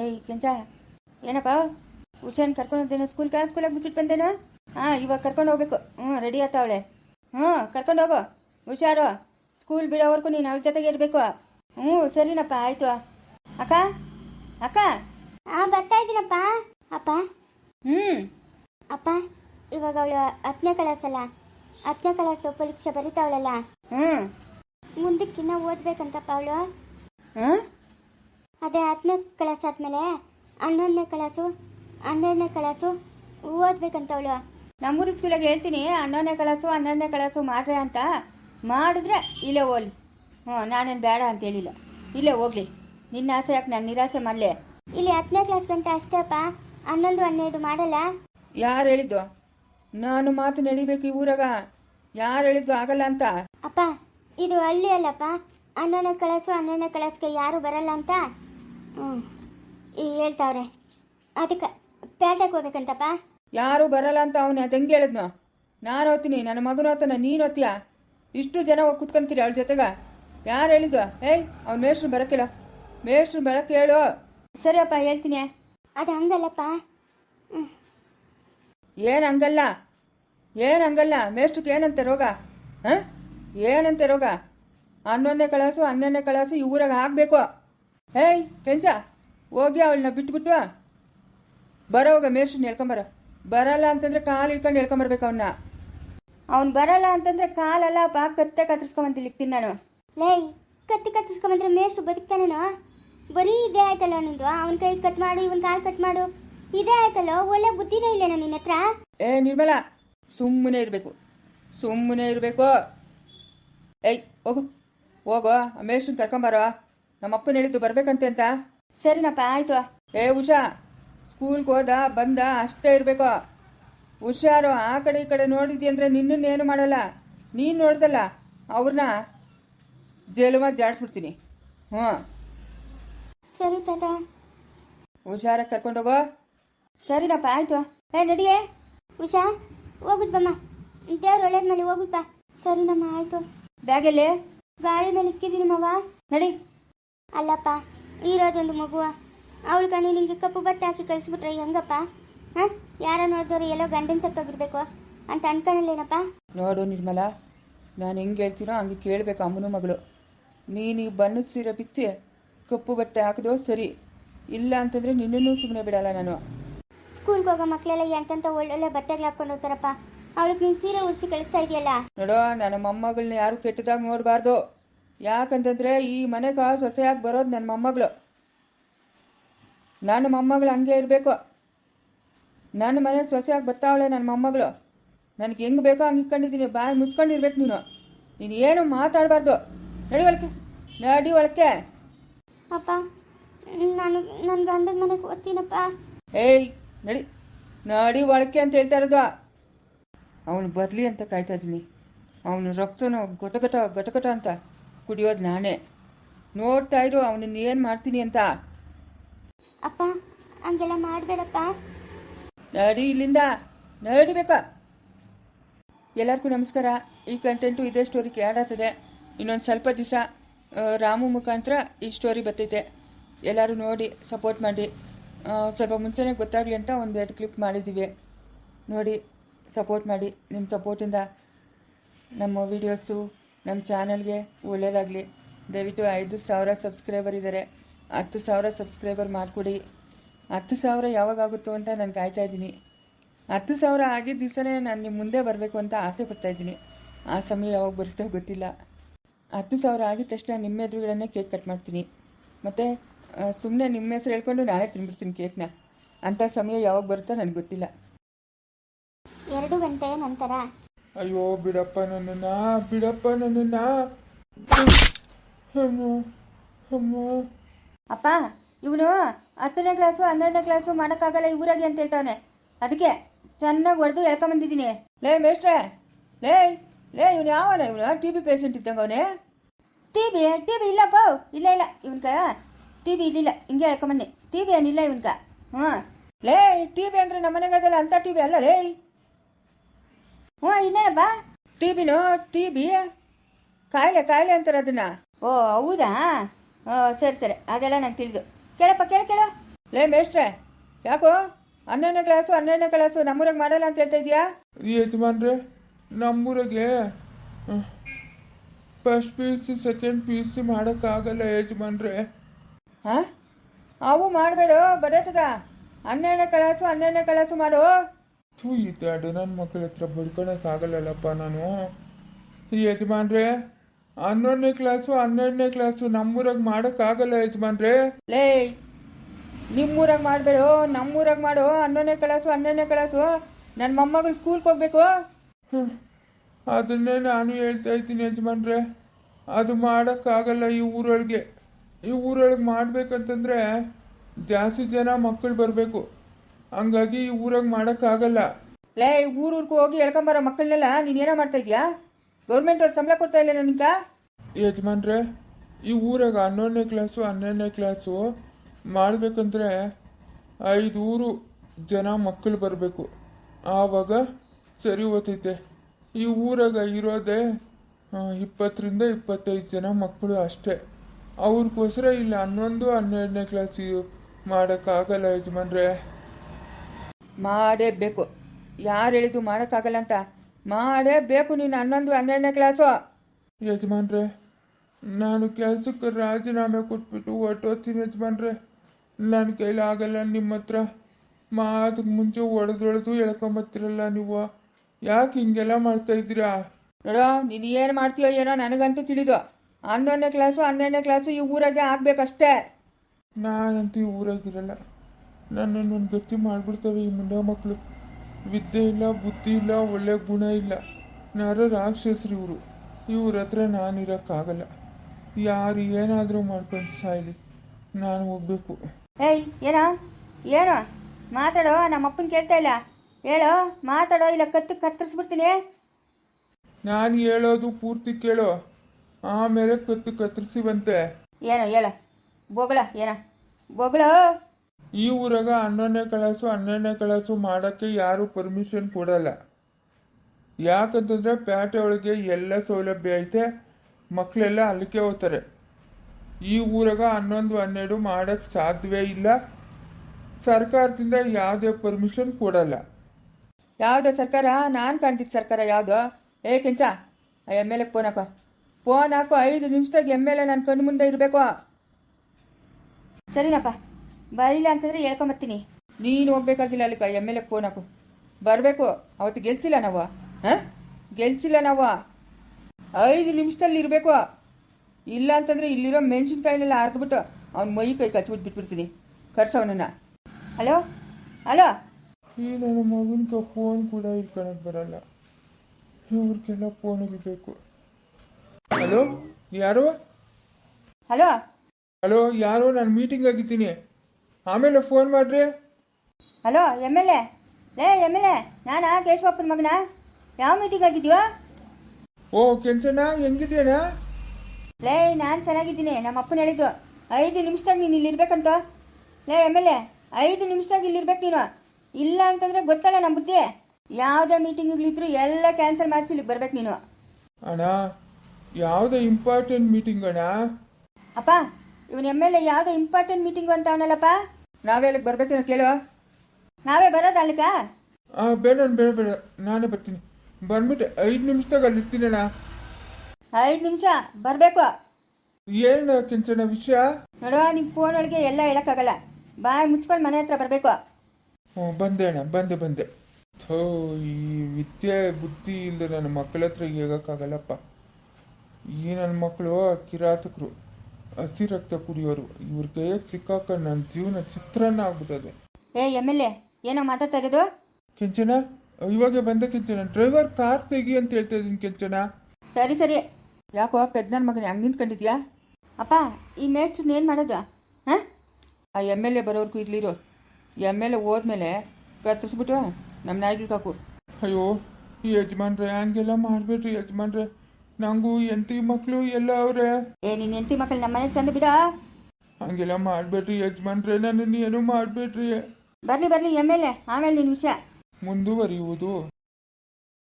ಏಯ್ ಕೆಂಚ. ಏನಪ್ಪ? ಹುಷಾನ್ ಕರ್ಕೊಂಡು ಹೋಗ್ತೇನೆ ಸ್ಕೂಲ್ಗೆ ಸ್ಕೂಲಾಗಿ ಬಿಟ್ಬಿಟ್ಟು ಬಂದೇನು? ಹಾಂ ಇವಾಗ ಕರ್ಕೊಂಡು ಹೋಗ್ಬೇಕು. ಹ್ಞೂ ರೆಡಿ ಆತಾವಳೆ ಹ್ಞೂ ಕರ್ಕೊಂಡು ಹೋಗು. ಹುಷಾರು. ಸ್ಕೂಲ್ ಬಿಡೋವರೆಗೂ ನೀನು ಅವಳ ಜೊತೆಗೆ ಇರಬೇಕು. ಹ್ಞೂ ಸರಿನಪ್ಪ ಆಯಿತು. ಅಕ್ಕ? ಅಕ್ಕ? ಆ ಬರ್ತಾ ಇದ್ದೀನಪ್ಪ ಅಪ್ಪ? ಹ್ಞೂ ಅಪ್ಪ ಇವಾಗ ಅವಳು ಹತ್ತನೇ ಕ್ಲಾಸಲ್ಲ ಹತ್ತನೇ ಕ್ಲಾಸು ಪರೀಕ್ಷೆ ಬರೀತಾವಳಲ್ಲ. ಹ್ಞೂ ಮುಂದಕ್ಕಿನ್ನ ಓದ್ಬೇಕಂತಪ್ಪ ಅವಳು. ಹಾಂ? ಅದೇ ಹತ್ತನೇ ಕ್ಲಾಸ್ ಆದಮೇಲೆ ಹನ್ನೊಂದನೇ ಕ್ಲಾಸು ಹನ್ನೆರಡನೇ ಕ್ಲಾಸು ಓದ್ಬೇಕಂತ ಅವಳು ನಮ್ಮೂರು ಸ್ಕೂಲಾಗ ಹೇಳ್ತೀನಿ ಹನ್ನೊಂದನೇ ಕ್ಲಾಸು ಹನ್ನೆರಡನೇ ಕ್ಲಾಸು ಮಾಡ್ರೆ ಅಂತ. ಮಾಡಿದ್ರೆ ಇಲ್ಲೇ ಹೋಗ್ಲಿ ಹ್ಞೂ ನಾನೇನು ಬೇಡ ಅಂತ ಹೇಳಿಲ್ಲ. ಇಲ್ಲೇ ಹೋಗ್ಲಿ. ನಿನ್ನ ಆಸೆ ಯಾಕೆ ನಾನು ನಿರಾಸೆ ಮಾಡಲಿ? ಇಲ್ಲಿ ಹತ್ತನೇ ಕ್ಲಾಸ್ ಗಂಟ ಅಷ್ಟೇ ಅಪ್ಪ ಹನ್ನೊಂದು ಹನ್ನೆರಡು ಮಾಡಲ್ಲ. ಯಾರು ಹೇಳಿದ್ದು? ನಾನು ಮಾತು ನಡಿಬೇಕು ಈ ಊರಾಗ. ಯಾರು ಹೇಳಿದ್ದು ಆಗಲ್ಲ ಅಂತ? ಅಪ್ಪ ಇದು ಹಳ್ಳಿ ಅಲ್ಲಪ್ಪ. ಹನ್ನೊಂದನೇ ಕ್ಲಾಸು ಹನ್ನೆರಡನೇ ಕ್ಲಾಸ್ಗೆ ಯಾರು ಬರಲ್ಲ ಅಂತ? ಹ್ಞೂ ಹೇಳ್ತಾವ್ರೆ. ಅದಕ್ಕೆ ಪೇಟೆಗೆ ಹೋಗ್ಬೇಕಂತಪ್ಪ ಯಾರು ಬರಲ್ಲ ಅಂತ ಅವನು ತಂಗಿ ಹೇಳಿದ್ನೋ ಹೇಳಿದ್ನು? ನಾನು ಓದ್ತೀನಿ ನನ್ನ ಮಗನ ಓದ್ತಾನ ನೀನು ಓದ್ತೀಯ? ಇಷ್ಟು ಜನ ಹೋಗಿ ಕುತ್ಕೊಂತೀರಿ ಅವಳ ಜೊತೆಗ? ಯಾರು ಹೇಳಿದ್ವ? ಏಯ್ ಅವ್ನ ಮೇಷ್ಟ್ರು ಬರಕ್ಕೇಳ ಮೇಷ್ಟ್ರು ಬರಕ್ಕೆ ಹೇಳು. ಸರಿಯಪ್ಪ ಹೇಳ್ತೀನಿ. ಅದು ಹಂಗಲ್ಲಪ್ಪ. ಹ್ಞೂ ಏನು ಹಂಗಲ್ಲ? ಏನು ಹಂಗಲ್ಲ? ಮೇಷ್ಟ್ರಿಗೆ ಏನಂತೆ ರೋಗ? ಹಾಂ? ಏನಂತೆ ರೋಗ? ಹನ್ನೊಂದನೇ ಕಳಸು ಹನ್ನೊಂದನೇ ಕಳಸು ಈ ಊರಾಗ ಹಾಕಬೇಕು. ಹೇಯ್ ಕೆಂಚ ಹೋಗಿ ಅವಳನ್ನ ಬಿಟ್ಬಿಟ್ಟು ಬರೋವಾಗ ಮೇಷನ್ ಹೇಳ್ಕೊಂಬರ ಬರಲ್ಲ ಅಂತಂದ್ರೆ ಕಾಲು ಇಟ್ಕೊಂಡು ಹೇಳ್ಕೊಂಬರ್ಬೇಕು ಅವನ್ನ ಅವ್ನು ಬರಲ್ಲ ಅಂತಂದ್ರೆ ಕಾಲೆಲ್ಲ ಬಾ ಕತ್ತೆ ಕತ್ತರಿಸ್ಕೊಂಬಂತ ಇಕ್ತೀನಿ ನಾನು. ಲೈ ಕತ್ತಿ ಕತ್ತರಿಸ್ಕೊಂಬಂದ್ರೆ ಮೇಷ್ಟ್ರು ಬದುಕ್ತಾನೇನೋ? ಬರೀ ಇದೇ ಆಯ್ತಲ್ಲ ನಿಂದು? ಅವನ್ ಕೈ ಕಟ್ ಮಾಡು ಇವನ್ ಕಾಲು ಕಟ್ ಮಾಡು. ಇದೇ ಆಯ್ತಲ್ಲ? ಒಳ್ಳೆ ಬುದ್ಧಿನೇ ಇಲ್ಲೇನೋ ನಿನ್ನ ಹತ್ರ. ಏ ನಿರ್ಮಲ ಸುಮ್ಮನೆ ಇರಬೇಕು. ಸುಮ್ಮನೆ ಇರಬೇಕು. ಏಯ್ ಹೋಗು. ಹೋಗೋ ಆ ಮೇಷ್ಟ್ರನ್ನ ಕರ್ಕೊಂಬರೋ. ನಮ್ಮ ಅಪ್ಪನ ಹೇಳಿದ್ದು ಬರ್ಬೇಕಂತೆ ಅಂತ? ಸರಿನಪ್ಪ ಆಯ್ತು. ಏ ಉಷಾ ಸ್ಕೂಲ್ಗೆ ಹೋದ ಬಂದ ಅಷ್ಟೇ ಇರಬೇಕು. ಹುಷಾರು ಆ ಕಡೆ ಈ ಕಡೆ ನೋಡಿದ್ಯ ಅಂದರೆ ನಿನ್ನನ್ನೇನು ಮಾಡಲ್ಲ? ನೀನು ನೋಡ್ದಲ್ಲ ಅವ್ರನ್ನ ಜೇಲುವ ಜಾಡಿಸ್ಬಿಡ್ತೀನಿ. ಹ್ಞೂ. ಸರಿ ತಾತ. ಹುಷಾರಾಗಿ ಕರ್ಕೊಂಡೋಗೋ ಸರಿನಪ್ಪ ಆಯಿತು. ಏ ನಡಿಯೇ? ಉಷಾ ಹೋಗ್ಬಿಟ್ಬಮ್ಮ ಬಮ್ಮ. ದೇವ್ರು ಒಳ್ಳೇದ್ ಮನೆ ಸರಿನಮ್ಮ ಆಯ್ತು. ಬ್ಯಾಗಲ್ಲಿ ಗಾಳಿನಲ್ಲಿ ಮೇಲೆ ಇಕ್ಕಿದ್ದೀನಿ ಮವ. ನಡಿ. ಅಲ್ಲಪ್ಪ ಇರೋದೊಂದು ಮಗುವ. ಅವಳು ಕಣ್ಣು ನಿಂಗೆ ಕಪ್ಪು ಬಟ್ಟೆ ಹಾಕಿ ಕಳಿಸ್ಬಿಟ್ರೆ ಹೆಂಗಪ್ಪ? ಹಾಂ? ಯಾರ ನೋಡಿದವ್ರು ಎಲ್ಲೋ ಗಂಡನ ಸತ್ತೋಗಿರ್ಬೇಕು ಅಂತ ಅನ್ಕೊಳ್ಳೇನಪ್ಪ ನೋಡು ನಿರ್ಮಲ ನಾನು ಹೆಂಗೆ ಹೇಳ್ತೀನೋ ಹಂಗೆ ಕೇಳಬೇಕು ಅಮ್ಮನ ಮಗಳು. ನೀನು ಈ ಬಣ್ಣದ ಸೀರೆ ಬಿಚ್ಚಿ ಕಪ್ಪು ಬಟ್ಟೆ ಹಾಕಿದೋ ಸರಿ. ಇಲ್ಲ ಅಂತಂದರೆ ನಿನ್ನನ್ನು ಸುಮ್ಮನೆ ಬಿಡಲ್ಲ ನಾನು. ಸ್ಕೂಲ್ಗೆ ಹೋಗೋ ಮಕ್ಕಳೆಲ್ಲ ಎಂತಂತ ಒಳ್ಳೊಳ್ಳೆ ಬಟ್ಟೆಗಳು ಹಾಕೊಂಡು ಹೋಗ್ತಾರಪ್ಪ. ಅವಳಿಗೆ ನೀನು ಸೀರೆ ಉಡಿಸಿ ಕಳಿಸ್ತಾ ಇದೆಯಲ್ಲ? ನೋಡೋ ನನ್ನ ಮೊಮ್ಮಗಳನ್ನ ಯಾರು ಕೆಟ್ಟದಾಗ ನೋಡಬಾರ್ದು. ಯಾಕಂತಂದ್ರೆ ಈ ಮನೆ ಕಾಳು ಸೊಸೆಯಾಗಿ ಬರೋದು ನನ್ನ ಮೊಮ್ಮಗಳು. ನನ್ನ ಮೊಮ್ಮಗಳು ಹಂಗೆ ಇರಬೇಕು. ನನ್ನ ಮನೆಗೆ ಸೊಸೆಯಾಗಿ ಬರ್ತಾವಳೆ ನನ್ನ ಮೊಮ್ಮಗಳು. ನನಗೆ ಹೆಂಗೆ ಬೇಕೋ ಹಂಗೆ ಇಟ್ಕೊಂಡಿದ್ದೀನಿ. ಬಾಯಿ ಮುಚ್ಕೊಂಡಿರ್ಬೇಕು ನೀನು. ನೀನು ಏನು ಮಾತಾಡಬಾರ್ದು. ನಡಿ ಒಳಕ್ಕೆ. ನಡಿ ಒಳಕ್ಕೆ. ಅಪ್ಪ ನಾನು ನನ್ನ ಗಂಡನ ಮನೆಗೆ ಓದ್ತೀನಪ್ಪ ಏಯ್ ನಡಿ. ನಡಿ ಒಳಕ್ಕೆ ಅಂತ ಹೇಳ್ತಾ ಇರೋದು. ಅವನು ಬರಲಿ ಅಂತ ಕಾಯ್ತಾ ಇದ್ದೀನಿ. ಅವನು ರಕ್ತನ ಗಟಗಟ ಗಟಗಟ ಅಂತ. ಕುಡಿಯೋದು ನಾನೇ. ನೋಡ್ತಾ ಇರು ಅವನನ್ನ ಏನು ಮಾಡ್ತೀನಿ ಅಂತ. ಅಪ್ಪ ಹಂಗೆಲ್ಲ ಮಾಡಬೇಡಪ್ಪ. ನಡಿ ಇಲ್ಲಿಂದ ನಡಿಬೇಕ ಎಲ್ಲರಿಗೂ ನಮಸ್ಕಾರ. ಈ ಕಂಟೆಂಟು ಇದೇ ಸ್ಟೋರಿಗೆ ಆ್ಯಡ್ ಆಗ್ತದೆ. ಇನ್ನೊಂದು ಸ್ವಲ್ಪ ದಿವಸ ರಾಮು ಮುಖಾಂತರ ಈ ಸ್ಟೋರಿ ಬರ್ತೈತೆ. ಎಲ್ಲರೂ ನೋಡಿ ಸಪೋರ್ಟ್ ಮಾಡಿ. ಸ್ವಲ್ಪ ಮುಂಚೆನೇ ಗೊತ್ತಾಗಲಿ ಅಂತ ಒಂದೆರಡು ಕ್ಲಿಪ್ ಮಾಡಿದ್ದೀವಿ ನೋಡಿ ಸಪೋರ್ಟ್ ಮಾಡಿ. ನಿಮ್ಮ ಸಪೋರ್ಟಿಂದ ನಮ್ಮ ವೀಡಿಯೋಸು ನಮ್ಮ ಚಾನಲ್ಗೆ ಒಳ್ಳೆಯದಾಗಲಿ ದಯವಿಟ್ಟು ಐದು ಸಾವಿರ ಸಬ್ಸ್ಕ್ರೈಬರ್ ಇದ್ದಾರೆ ಹತ್ತು ಸಾವಿರ ಸಬ್ಸ್ಕ್ರೈಬರ್ ಮಾಡಿಕೊಡಿ. ಹತ್ತು ಸಾವಿರ ಯಾವಾಗ ಆಗುತ್ತೋ ಅಂತ ನಾನು ಕಾಯ್ತಾ ಇದ್ದೀನಿ. ಹತ್ತು ಸಾವಿರ ಆಗಿದ್ದ ದಿವಸನೇ ನಾನು ನಿಮ್ಮ ಮುಂದೆ ಬರಬೇಕು ಅಂತ ಆಸೆ ಪಡ್ತಾ ಇದ್ದೀನಿ. ಆ ಸಮಯ ಯಾವಾಗ ಬರುತ್ತೋ ಗೊತ್ತಿಲ್ಲ. ಹತ್ತು ಸಾವಿರ ಆಗಿದ ತಕ್ಷಣ ನಿಮ್ಮ ಎದುರುಗಳನ್ನೇ ಕೇಕ್ ಕಟ್ ಮಾಡ್ತೀನಿ. ಮತ್ತು ಸುಮ್ಮನೆ ನಿಮ್ಮ ಹೆಸರು ಹೇಳ್ಕೊಂಡು ನಾನೇ ತಿನ್ಬಿಡ್ತೀನಿ ಕೇಕ್ನ. ಅಂಥ ಸಮಯ ಯಾವಾಗ ಬರುತ್ತೋ ನನಗೆ ಗೊತ್ತಿಲ್ಲ. ಎರಡು ಗಂಟೆ ನಂತರ ಅಯ್ಯೋ ಬಿಡಪ್ಪ ನನ್ನನ್ನ ಬಿಡಪ್ಪ ನನ್ನನ್ನ ಅಮ್ಮ ಅಮ್ಮ. ಅಪ್ಪ ಇವನು ಹತ್ತನೇ ಕ್ಲಾಸು ಹನ್ನೆರಡನೇ ಕ್ಲಾಸು ಮಾಡೋಕ್ಕಾಗಲ್ಲ ಊರಾಗೆ ಅಂತ ಹೇಳ್ತಾವನೆ. ಅದಕ್ಕೆ ಚೆನ್ನಾಗಿ ಹೊಡೆದು ಎಳ್ಕೊಂಬಂದಿದ್ದೀನಿ. ಲೇ ಮೇಷ್ಟ್ರೆ ಲೇ ಲೇ ಇವನು ಯಾವನ ಇವನು? ಟಿ ಬಿ ಪೇಷಂಟ್ ಇದ್ದಂಗೆ ಅವನೇ? ಟಿ ಬಿ ಟಿ ಬಿ ಇಲ್ಲಪ್ಪ. ಇಲ್ಲ ಇಲ್ಲ. ಇವನ್ಕ ಟಿ ಬಿ ಇಲ್ಲಿಲ್ಲ ಹಿಂಗೆ ಎಳ್ಕೊಂಬನ್ನಿ. ಟಿ ಬಿ ಏನಿಲ್ಲ ಇವನ್ಕ ಹ್ಞೂ ಲೇ ಟಿ ಬಿ ಅಂದರೆ ನಮ್ಮ ಅಂತ ಅಂಥ ಟಿ ಬಿ ಅಲ್ಲ ಲೇ. ಹ್ಞೂ ಇನ್ನೇನಪ್ಪ ಟಿ ಬಿನೋ ಟಿ ಬಿ ಕಾಯಿಲೆ ಕಾಯಿಲೆ ಅಂತಾರೆ ಅದನ್ನ. ಓ ಹೌದಾ? ಹಾಂ ಸರಿ ಸರಿ. ಅದೆಲ್ಲ ನಂಗೆ ತಿಳಿದು. ಕೇಳಪ್ಪ ಕೇಳ ಕೇಳ. ಲೇ ಮೇಷ್ಟ್ರೆ ಯಾಕೋ? ಹನ್ನೆರಡನೇ ಕ್ಲಾಸು ಹನ್ನೆರಡನೇ ಕ್ಲಾಸು ನಮ್ಮೂರಾಗ ಮಾಡಲ್ಲ ಅಂತ ಹೇಳ್ತಾ ಇದೀಯಾ ಯಜಮಾನ್ರೆ ನಮ್ಮೂರಿಗೆ first P U C second P U C ಮಾಡೋಕ್ಕಾಗಲ್ಲ ಯಜಮಾನ್ರೆ. ಹಾಂ? ಅವು ಮಾಡಬೇಡ ಬರತ್ತದ? ಹನ್ನೆರಡನೇ ಕ್ಲಾಸು ಹನ್ನೆರಡನೇ ಕ್ಲಾಸು ಮಾಡು? ಥೂ ಈ ದಾಡು ನನ್ನ ಮಕ್ಕಳ ಹತ್ರ ಬಡ್ಕೊಳಕ್ಕಾಗಲ್ಲಲ್ಲಪ್ಪ ನಾನು. ಯಜಮಾನ್ರೆ ಹನ್ನೊಂದನೇ ಕ್ಲಾಸು ಹನ್ನೆರಡನೇ ಕ್ಲಾಸು ನಮ್ಮೂರಾಗ ಮಾಡೋಕ್ಕಾಗಲ್ಲ ಯಜಮಾನ್ರೆ. ಲೇ ನಿಮ್ಮೂರಾಗ ಮಾಡಬೇಡ ನಮ್ಮೂರಾಗ ಮಾಡು ಹನ್ನೊಂದನೇ ಕ್ಲಾಸು ಹನ್ನೆರಡನೇ ಕ್ಲಾಸು ನನ್ನ ಮೊಮ್ಮಗಳು ಸ್ಕೂಲ್ಗೆ ಹೋಗ್ಬೇಕು. ಅದನ್ನೇ ನಾನು ಹೇಳ್ತಾ ಇದ್ದೀನಿ ಯಜಮಾನ್ರೆ ಅದು ಮಾಡೋಕ್ಕಾಗಲ್ಲ ಈ ಊರೊಳಗೆ. ಈ ಊರೊಳಗೆ ಮಾಡ್ಬೇಕಂತಂದರೆ ಜಾಸ್ತಿ ಜನ ಮಕ್ಕಳು ಬರಬೇಕು. ಹಂಗಾಗಿ ಈ ಊರಾಗ ಮಾಡೋಕ್ಕಾಗಲ್ಲ. ಲೇ ಊರೂರ್ಗೂ ಹೋಗಿ ಎಳ್ಕೊಂಬರ ಮಕ್ಕಳನ್ನೆಲ್ಲ ನೀನು ಏನೋ ಮಾಡ್ತಾ ಇದೀಯಾ? ಗೌರ್ಮೆಂಟ್ ಅವ್ರು ಸಂಬಳ ಕೊಡ್ತಾ ಇಲ್ಲ ನನಗೆ? ಯಜಮಾನ್ರೆ ಈ ಊರಾಗ ಹನ್ನೊಂದನೇ ಕ್ಲಾಸು ಹನ್ನೆರಡನೇ ಕ್ಲಾಸು ಮಾಡಬೇಕಂದ್ರೆ ಐದು ಊರು ಜನ ಮಕ್ಕಳು ಬರಬೇಕು. ಆವಾಗ ಸರಿ ಓದೈತೆ ಈ ಊರಾಗ ಇರೋದೇ ಇಪ್ಪತ್ತರಿಂದ ಇಪ್ಪತ್ತೈದು ಜನ ಮಕ್ಕಳು ಅಷ್ಟೇ. ಅವ್ರಿಗೋಸ್ಕರ ಇಲ್ಲಿ ಹನ್ನೊಂದು ಹನ್ನೆರಡನೇ ಕ್ಲಾಸ್ ಮಾಡೋಕ್ಕಾಗಲ್ಲ ಯಜಮಾನ್ರೆ. ಮಾಡೇಬೇಕು. ಯಾರು ಹೇಳಿದ್ದು ಮಾಡೋಕ್ಕಾಗಲ್ಲ ಅಂತ. ಮಾಡೇಬೇಕು ನೀನು ಹನ್ನೊಂದು ಹನ್ನೆರಡನೇ ಕ್ಲಾಸು ಯಜಮಾನ್ರೆ ನಾನು ಕೆಲಸಕ್ಕೆ ರಾಜೀನಾಮೆ ಕೊಟ್ಬಿಟ್ಟು ಹೋಗ್ತೀನಿ ಯಜಮಾನ್ರೆ. ನನ್ನ ಕೈಲಿ ಆಗಲ್ಲ ನಿಮ್ಮ ಹತ್ರ. ಮಾತಕ್ಕೆ ಮುಂಚೆ ಒಡೆದೊಳೆದು ಎಳ್ಕೊಂಬತ್ತಿರಲ್ಲ ನೀವು. ಯಾಕೆ ಹಿಂಗೆಲ್ಲ ಮಾಡ್ತಾ ಇದ್ದೀರಾ? ನೋಡೋ ನೀನು ಏನು ಮಾಡ್ತೀಯೋ ಏನೋ ನನಗಂತೂ ತಿಳಿದು. ಹನ್ನೊಂದನೇ ಕ್ಲಾಸು ಹನ್ನೆರಡನೇ ಕ್ಲಾಸು ಈ ಊರಾಗೆ ಆಗಬೇಕಷ್ಟೇ. ನಾನಂತೂ ಈ ಊರಾಗಿರಲ್ಲ. ನನ್ನನ್ನು ಒಂದು ಗತಿ ಮಾಡಿಬಿಡ್ತವೆ ಈ ಮುಂಡ ಮಕ್ಕಳು. ವಿದ್ಯೆ ಇಲ್ಲ ಬುದ್ಧಿ ಇಲ್ಲ ಒಳ್ಳೆ ಗುಣ ಇಲ್ಲ. ನರ ರಾಕ್ಷಸರು ಇವರು? ಇವ್ರ ಹತ್ರ ನಾನಿರೋಕ್ಕಾಗಲ್ಲ ಯಾರು ಏನಾದರೂ ಮಾಡ್ಕೊಂಡು ಸಾಯ್ಲಿ. ನಾನು ಹೋಗ್ಬೇಕು. ಏಯ್ ಏನೋ? ಏನೋ? ಮಾತಾಡೋ? ನಮ್ಮ ಅಪ್ಪನ ಕೇಳ್ತಾ ಇಲ್ಲ. ಹೇಳೋ? ಮಾತಾಡೋ? ಇಲ್ಲ ಕತ್ತು ಕತ್ತರಿಸ್ಬಿಡ್ತೀನಿ. ನಾನು ಹೇಳೋದು ಪೂರ್ತಿ ಕೇಳೋ. ಆಮೇಲೆ ಕತ್ತು ಕತ್ತರಿಸಿ ಬಂತೆ. ಏನೋ ಹೇಳ. ಬೊಗಳ ಏನ? ಬೊಗಳು? ಈ ಊರಾಗ ಹನ್ನೊಂದನೇ ಕ್ಲಾಸು ಹನ್ನೆರಡನೇ ಕ್ಲಾಸು ಮಾಡೋಕ್ಕೆ ಯಾರು ಪರ್ಮಿಷನ್ ಕೊಡಲ್ಲ. ಯಾಕಂತಂದರೆ ಪೇಟೆ ಒಳಗೆ ಎಲ್ಲ ಸೌಲಭ್ಯ ಐತೆ ಮಕ್ಕಳೆಲ್ಲ ಅಲ್ಲಿಗೆ ಹೋಗ್ತಾರೆ. ಈ ಊರಾಗ ಹನ್ನೊಂದು ಹನ್ನೆರಡು ಮಾಡೋಕ್ಕೆ ಸಾಧ್ಯವೇ ಇಲ್ಲ. ಸರ್ಕಾರದಿಂದ ಯಾವುದೇ ಪರ್ಮಿಷನ್ ಕೊಡಲ್ಲ. ಯಾವುದೋ ಸರ್ಕಾರ? ನಾನು ಕಾಣ್ತಿದ್ದ ಸರ್ಕಾರ ಯಾವುದೋ? ಏ ಕೆಂಚ ಎಂ ಎಲ್ ಎಗೆ ಫೋನ್ ಹಾಕೋ. ಫೋನ್ ಹಾಕೋ ಐದು ನಿಮಿಷದಾಗ ಎಂ ಎಲ್ ಎ ನನ್ನ ಕಣ್ಣು ಮುಂದೆ ಇರಬೇಕು. ಸರಿನಪ್ಪ. ಬರಿಲ್ಲ ಅಂತಂದ್ರೆ ಹೇಳ್ಕೊಂಬರ್ತೀನಿ ನೀನು ಹೋಗ್ಬೇಕಾಗಿಲ್ಲ ಅಲ್ಲಿಕ ಎಂ ಎಲ್ ಎ ಫೋನ್ ಹಾಕು. ಬರಬೇಕು? ಅವತ್ತು ಗೆಲ್ಸಿಲ್ಲ ನಾವು? ಹಾಂ? ಗೆಲ್ಸಿಲ್ಲ ನಾವು? ಐದು ನಿಮಿಷದಲ್ಲಿ ಇರಬೇಕು. ಇಲ್ಲ ಅಂತಂದ್ರೆ ಇಲ್ಲಿರೋ ಮೆಣಸಿನ್ಕಾಯಿನೆಲ್ಲ ಹರಿದ್ಬಿಟ್ಟು ಅವ್ನ ಮೈ ಕೈ ಕಚ್ಬಿಟ್ಟು ಬಿಟ್ಬಿಡ್ತೀನಿ. ಕರ್ಸವನನ್ನ ಹಲೋ? ಹಲೋ? ಈ ನನ್ನ ಮಗನಿಗೆ ಫೋನ್ ಕೂಡ ಇಟ್ಕೊಳಕ್ ಬರಲ್ಲ. ಇವ್ರಿಗೆಲ್ಲ ಫೋನ್ ಇರಬೇಕು ಹಲೋ? ಯಾರು? ಹಲೋ? ಹಲೋ? ಯಾರೋ? ನಾನು ಮೀಟಿಂಗ್ ಆಗಿದ್ದೀನಿ ಆಮೇಲೆ ಫೋನ್ ಮಾಡ್ರಿ. Hello M L A? ಲೇ ಎಂ ಎಲ್ ಎ ನಾನಾ ಕೇಶವಪ್ಪನ ಮಗನ? ಯಾವ ಮೀಟಿಂಗ್ ಆಗಿದ್ಯೋ? ಓ ಕೆಂಚನ ಹೆಂಗಿದ್ಯಾನ ಲೇ ನಾನು ಚೆನ್ನಾಗಿದ್ದೀನಿ ನಮ್ಮ ಅಪ್ಪನ ಹೇಳಿದ್ದು. ಐದು ನಿಮಿಷದಾಗ ನೀನು ಇಲ್ಲಿ ಇರ್ಬೇಕಂತ. ಲೇ ಎಂ ಎಲ್ ಎ ಐದು ನಿಮಿಷದಾಗ ಇಲ್ಲಿ ಇರ್ಬೇಕು ನೀನು. ಇಲ್ಲ ಅಂತಂದ್ರೆ ಗೊತ್ತಲ್ಲ ನಮ್ಮ ಬುದ್ಧಿ? ಯಾವುದೇ ಮೀಟಿಂಗ್ಗಳಿದ್ರು ಎಲ್ಲ ಕ್ಯಾನ್ಸಲ್ ಮಾಡಿಸಿ ಇಲ್ಲಿಗೆ ಬರ್ಬೇಕು ನೀನು. ಅಣ್ಣ ಯಾವುದೇ ಇಂಪಾರ್ಟೆಂಟ್ ಮೀಟಿಂಗ್ ಅಣ್ಣ? ಅಪ್ಪ ಇವನು ಎಂ ಎಲ್ ಎ ಯಾವುದೋ ಇಂಪಾರ್ಟೆಂಟ್ ಮೀಟಿಂಗು ಅಂತ ಅವನಲ್ಲಪ್ಪ? ನಾವೆಲ್ಲಿಗೆ ಬರ್ಬೇಕೇನೋ ಕೇಳುವ? ನಾವೇ ಬರೋದು ಅಲ್ಲಿಗ? ಆ, ಬೇಡ ಅಣ್ಣ, ಬೇಡ ಬೇಡ. ನಾನೇ ಬರ್ತೀನಿ. ಬಂದ್ಬಿಟ್ಟು ಐದು ನಿಮಿಷದಾಗ ಅಲ್ಲಿ ಇರ್ತೀನಣ್ಣ. ಐದು ನಿಮಿಷ? ಬರಬೇಕು. ಏನು ಕೆಂಚಣ್ಣ ವಿಷಯ? ನೋಡೋ ನಿಂಗೆ ಫೋನ್ ಒಳಗೆ ಎಲ್ಲ ಹೇಳೋಕ್ಕಾಗಲ್ಲ. ಬಾಯ್ ಮುಚ್ಕೊಂಡು ಮನೆ ಹತ್ರ ಬರಬೇಕು. ಹ್ಞೂ ಬಂದೆ ಅಣ್ಣ ಬಂದೆ ಬಂದೆ. ಥೋ ಈ ವಿದ್ಯೆ ಬುದ್ಧಿ ಇಲ್ಲದೆ ನನ್ನ ಮಕ್ಕಳ ಹತ್ರ ಹೇಗೋಕ್ಕಾಗಲ್ಲಪ್ಪ. ಈ ನನ್ನ ಮಕ್ಕಳು ಕಿರಾತಕರು. ಹಸಿ ರಕ್ತ ಕುಡಿಯೋರು ಇವ್ರ ಕೈಯ ಸಿಕ್ಕಾಕೊಂಡು ನನ್ನ ಜೀವನ ಚಿತ್ರನ ಆಗ್ಬಿಟ್ಟದೆ. ಏ ಎಂ ಎಲ್ ಎ ಏನೋ ಮಾತಾಡ್ತಾ ಇರೋದು? ಕೆಂಚನ ಇವಾಗೆ ಬಂದೆ ಕೆಂಚನ ಡ್ರೈವರ್ ಕಾರ್ ತೆಗಿ ಅಂತ ಹೇಳ್ತಾ ಇದ್ದೀನಿ ಕೆಂಚನ. ಸರಿ ಸರಿ. ಯಾಕೋ ಪೆದ್ನನ್ ಮಗನ ಹಂಗೆ ನಿಂತ್ಕೊಂಡಿದ್ಯಾ? ಅಪ್ಪ ಈ ಮೇಸ್ಟ್ರನ್ನ ಏನು ಮಾಡೋದು? ಹಾಂ? ಆ ಎಂ ಎಲ್ ಎ ಬರೋರ್ಗೂ ಇರ್ಲಿರು. ಎಂ ಎಲ್ ಎ ಹೋದ್ಮೇಲೆ ಕತ್ತರಿಸ್ಬಿಟ್ಟು ನಮ್ಮ ನಾಯಿಗೆ ಕಾಕು ಅಯ್ಯೋ ಈ ಯಜಮಾನ್ರೆ ಹಂಗೆಲ್ಲ ಮಾಡಬೇಡ್ರಿ ಯಜಮಾನ್ರೆ. ನಂಗೂ ಎಂಟಿ ಮಕ್ಕಳು ಎಲ್ಲ ಅವ್ರೆ. ಏ ನಿನ್ನ ಹೆಂಡತಿ ಮಕ್ಕಳು ನಮ್ಮ ಮನೆಗೆ ತಂದು ಬಿಡ. ಹಂಗೆಲ್ಲ ಮಾಡ್ಬೇಡ್ರಿ ಯಜಮಾನ್ರೆ ನನ್ನನ್ನು ಏನು ಮಾಡಬೇಡ್ರಿ. ಬರ್ಲಿ ಬರ್ಲಿ ಎಂ ಎಲ್ ಎ ಆಮೇಲೆ ನಿನ್ನ ವಿಷಯ. ಮುಂದುವರಿಯುವುದು.